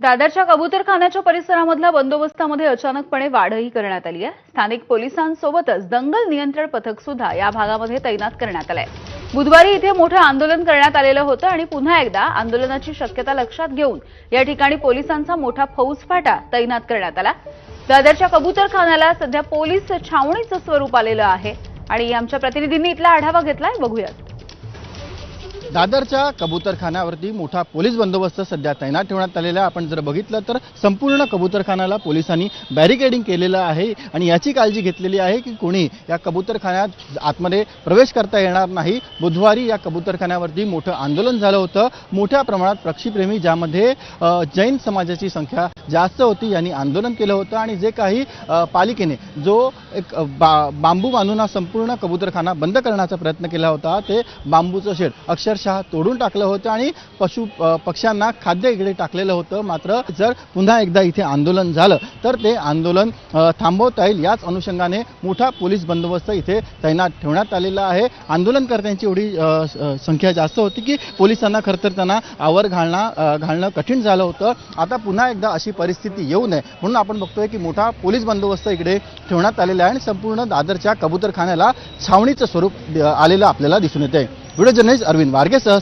दादरच्या कबूतरखान्याच्या परिसरामधल्या बंदोबस्तामध्ये अचानकपणे वाढही करण्यात आली आहे. स्थानिक पोलिसांसोबतच दंगल नियंत्रण पथक सुद्धा या भागामध्ये तैनात करण्यात आलंय. बुधवारी इथे मोठं आंदोलन करण्यात आलेलं होतं आणि पुन्हा एकदा आंदोलनाची शक्यता लक्षात घेऊन या ठिकाणी पोलिसांचा मोठा फौजफाटा तैनात करण्यात आला. दादरच्या कबूतरखान्याला सध्या पोलीस छावणीचं स्वरूप आलेलं आहे आणि आमच्या प्रतिनिधींनी इथला आढावा घेतलाय. बघूयात. दादरच्या कबूतरखान्यावरती मोठा पोलीस बंदोबस्त सध्या तैनात ठेवण्यात आलेला आहे. आपण जर बघितलं तर संपूर्ण कबूतरखान्याला पोलिसांनी बॅरिकेडिंग केलेलं आहे आणि याची काळजी घेतलेली आहे की कोणी या कबूतरखान्यात आतमध्ये प्रवेश करता येणार नाही. बुधवारी या कबूतरखान्यावरती मोठं आंदोलन झालं होतं. मोठ्या प्रमाणात पक्षीप्रेमी ज्यामध्ये जैन समाजाची संख्या जास्त होती यांनी आंदोलन केलं होतं आणि जे काही पालिकेने जो एक बा बांबू बांधून हा संपूर्ण कबूतरखाना बंद करण्याचा प्रयत्न केला होता ते बांबूचं शेड अक्षर अक्षरशः तोडून टाकलं होतं आणि पशु पक्ष्यांना खाद्य इकडे टाकलेलं होतं. मात्र जर पुन्हा एकदा इथे आंदोलन झालं तर ते आंदोलन थांबवता येईल. याच अनुषंगाने मोठा पोलीस बंदोबस्त इथे तैनात ठेवण्यात आलेला आहे. आंदोलनकर्त्यांची एवढी संख्या जास्त होती की पोलिसांना खरं तर त्यांना आवर घालणं घालणं कठीण झालं होतं. आता पुन्हा एकदा अशी परिस्थिती येऊ नये. म्हणून आपण बघतोय की मोठा पोलीस बंदोबस्त इकडे ठेवण्यात आलेला आहे आणि संपूर्ण दादरच्या कबूतरखान्याला छावणीचं स्वरूप आलेलं आपल्याला दिसून येते व्हिडिओ जर्नलिस्ट अरविंद वारगेसह